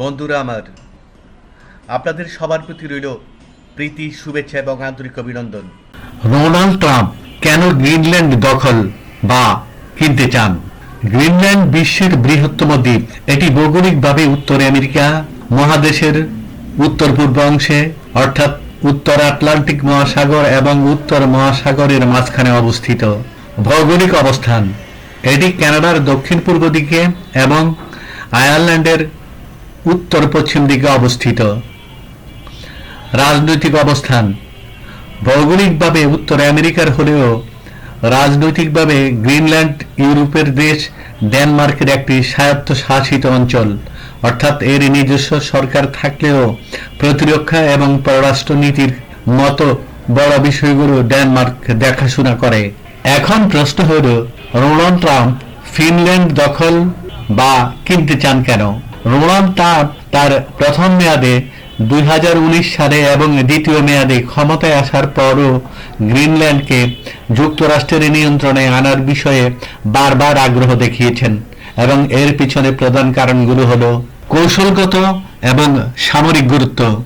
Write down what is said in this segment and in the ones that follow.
বন্ধুরা আমার, আপনাদের সবার প্রতি রইল প্রীতি, শুভেচ্ছা এবং আন্তরিক অভিনন্দন। ডোনাল্ড ট্রাম্প কেন গ্রিনল্যান্ড দখল বা কিনতে চান? গ্রিনল্যান্ড বিশ্বের বৃহত্তম দ্বীপ। এটি ভৌগোলিকভাবে উত্তর আমেরিকা, মহাদেশের উত্তর পূর্ব অংশে, অর্থাৎ উত্তর আটলান্টিক মহাসাগর এবং উত্তর মহাসাগরের মাঝখানে অবস্থিত। ভৌগোলিক অবস্থান। এটি কানাডার দক্ষিণ পূর্ব দিকে এবং আয়ারল্যান্ডের উত্তর পশ্চিম দিকে অবস্থিত। রাজনৈতিক অবস্থান। ভৌগোলিকভাবে উত্তর আমেরিকার হলেও রাজনৈতিকভাবে গ্রিনল্যান্ড ইউরোপের দেশ ডেনমার্কের একটি স্বায়ত্তশাসিত অঞ্চল। অর্থাৎ এর নিজস্ব সরকার থাকলেও প্রতিরক্ষা এবং পররাষ্ট্র নীতির মতো বড় বিষয়গুলো ডেনমার্ক দেখাশোনা করে। এখন প্রশ্ন হল, রোনাল্ড ট্রাম্প ফিনল্যান্ড দখল বা কিনতে চান কেন? রোনাল্ড ট্রাম্প তার প্রথম মেয়াদে দুই সালে এবং দ্বিতীয় মেয়াদে ক্ষমতায় আসার পরও গ্রিনল্যান্ডকে যুক্তরাষ্ট্রের নিয়ন্ত্রণে আনার বিষয়ে বারবার আগ্রহ দেখিয়েছেন এবং এর পিছনে প্রধান কারণগুলো হল কৌশলগত এবং সামরিক গুরুত্ব।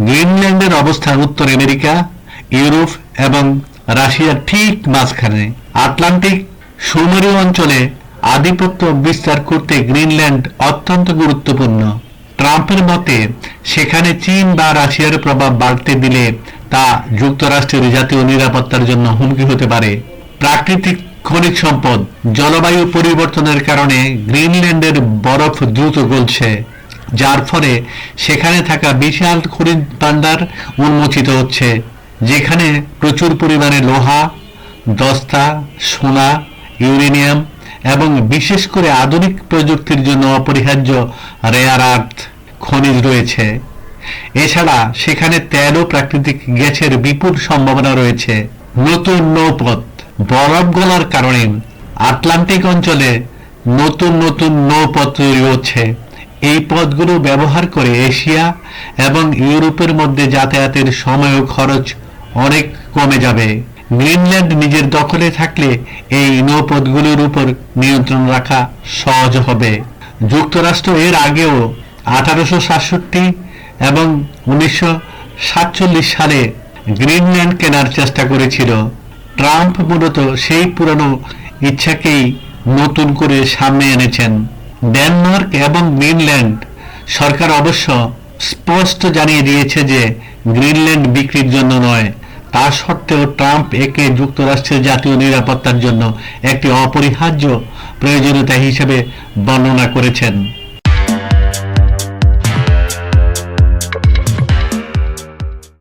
গ্রিনল্যান্ডের অবস্থান উত্তর আমেরিকা, ইউরোপ এবং রাশিয়ার ঠিক মাঝখানে। আটলান্টিক সুমেরু অঞ্চলে আধিপত্য বিস্তার করতে গ্রিনল্যান্ড অত্যন্ত গুরুত্বপূর্ণ। ট্রাম্পের মতে, সেখানে চীন বা রাশিয়ার প্রভাব বাড়তে দিলে তা যুক্তরাষ্ট্রের জাতীয় নিরাপত্তার জন্য হুমকি হতে পারে। প্রাকৃতিক খনিজ সম্পদ, জলবায়ু পরিবর্তনের কারণে গ্রিনল্যান্ডের বরফ দ্রুত গলছে, যার ফলে সেখানে থাকা বিশাল খনিজ ভাণ্ডার উন্মোচিত হচ্ছে, যেখানে প্রচুর পরিমাণে লোহা, দস্তা, সোনা, ইউরেনিয়াম এবং বিশেষ করে আধুনিক প্রযুক্তির জন্য অপরিহার্য রেয়ার আর্থ খনিজ রয়েছে। এছাড়া সেখানে তেল ও প্রাকৃতিক গ্যাসের বিপুল সম্ভাবনা রয়েছে। নতুন নৌপথ, বরফ গলার কারণে আটলান্টিক অঞ্চলে নতুন নতুন নৌপথ তৈরি হচ্ছে। এই পথগুলো ব্যবহার করে এশিয়া এবং ইউরোপের মধ্যে যাতায়াতের সময় ও খরচ অনেক কমে যাবে। গ্রিনল্যান্ড নিজের দখলে থাকলে এই নৌপথগুলোর উপর নিয়ন্ত্রণ রাখা সহজ হবে। যুক্তরাষ্ট্র এর আগেও আঠারোশো সাতষট্টি এবং উনিশশো সাতচল্লিশ সালে গ্রিনল্যান্ড কেনার চেষ্টা করেছিল। ট্রাম্প মূলত সেই পুরনো ইচ্ছাকেই নতুন করে সামনে এনেছেন। ডেনমার্ক এবং গ্রিনল্যান্ড সরকার অবশ্য স্পষ্ট জানিয়ে দিয়েছে যে গ্রিনল্যান্ড বিক্রির জন্য নয় তা সত্ত্বেও ট্রাম্প একে যুক্তরাষ্ট্রের জাতীয় নিরাপত্তার জন্য একটি অপরিহার্য প্রয়োজনীয়তা হিসেবে বর্ণনা করেছেন।